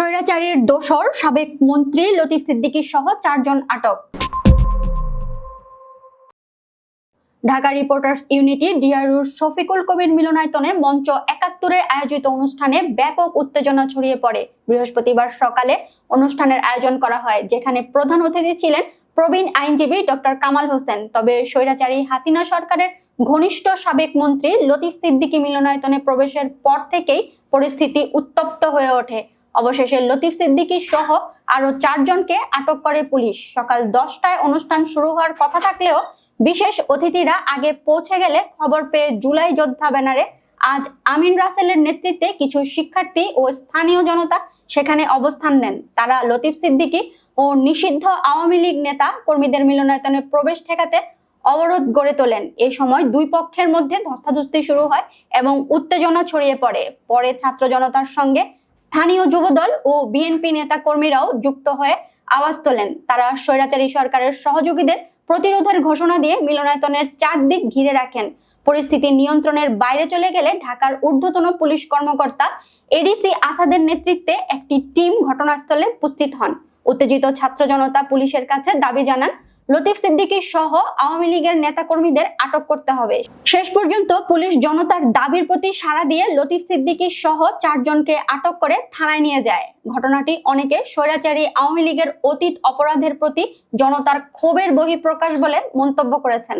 স্বৈরাচারীর দোসর সাবেক মন্ত্রী লতিফ সিদ্দিকী সহ চারজন আটক। ঢাকা রিপোর্টার্স ইউনিটি ডিআরউর শফিকুল কবির মিলনায়তনে মঞ্চ একাত্তরে আয়োজিত অনুষ্ঠানে ব্যাপক উত্তেজনা ছড়িয়ে পড়ে। বৃহস্পতিবার সকালে অনুষ্ঠানের আয়োজন করা হয়, যেখানে প্রধান অতিথি ছিলেন প্রবীণ আইনজীবী ডক্টর কামাল হোসেন। তবে স্বৈরাচারী হাসিনা সরকারের ঘনিষ্ঠ সাবেক মন্ত্রী লতিফ সিদ্দিকী মিলনায়তনে প্রবেশের পর থেকেই পরিস্থিতি উত্তপ্ত হয়ে ওঠে। অবশেষে লতিফ সিদ্দিকী সহ আরও চারজনকে আটক করে পুলিশ। সকাল দশটায় অনুষ্ঠান শুরু হওয়ার কথা থাকলেও বিশেষ অতিথিরা আগে পৌঁছে গেলে খবর পেয়ে জুলাই যোদ্ধা ব্যানারে আজ আমিন রাসেলের নেতৃত্বে কিছু শিক্ষার্থী ও স্থানীয় জনতা সেখানে অবস্থান নেন। তারা লতিফ সিদ্দিকী ও নিষিদ্ধ আওয়ামী লীগ নেতা কর্মীদের মিলনায়তনে প্রবেশ ঠেকাতে অবরোধ গড়ে তোলেন। এ সময় দুই পক্ষের মধ্যে ধস্তাধস্তি শুরু হয় এবং উত্তেজনা ছড়িয়ে পড়ে। পরে ছাত্র জনতার সঙ্গে স্থানীয় যুবদল ও বিএনপি নেতা কর্মীরাও যুক্ত হয়ে আওয়াজ তোলেন। তারা স্বৈরাচারী সরকারের সহযোগীদের প্রতিরোধের ঘোষণা দিয়ে মিলনায়তনের চারদিক ঘিরে রাখেন। পরিস্থিতি নিয়ন্ত্রণের বাইরে চলে গেলে ঢাকার ঊর্ধ্বতন পুলিশ কর্মকর্তা এডিসি আসাদের নেতৃত্বে একটি টিম ঘটনাস্থলে উপস্থিত হন। উত্তেজিত ছাত্র জনতা পুলিশের কাছে দাবি জানান লতিফ সিদ্দিকী সহ আওয়ামী লীগের নেতাকর্মীদের আটক করতে হবে। শেষ পর্যন্ত পুলিশ জনতার দাবির প্রতি সাড়া দিয়ে লতিফ সিদ্দিকী সহ চারজনকে আটক করে থানায় নিয়ে যায়। ঘটনাটি অনেকে স্বৈরাচারী আওয়ামী লীগের অতীত অপরাধের প্রতি জনতার ক্ষোভের বহিঃপ্রকাশ বলে মন্তব্য করেছেন।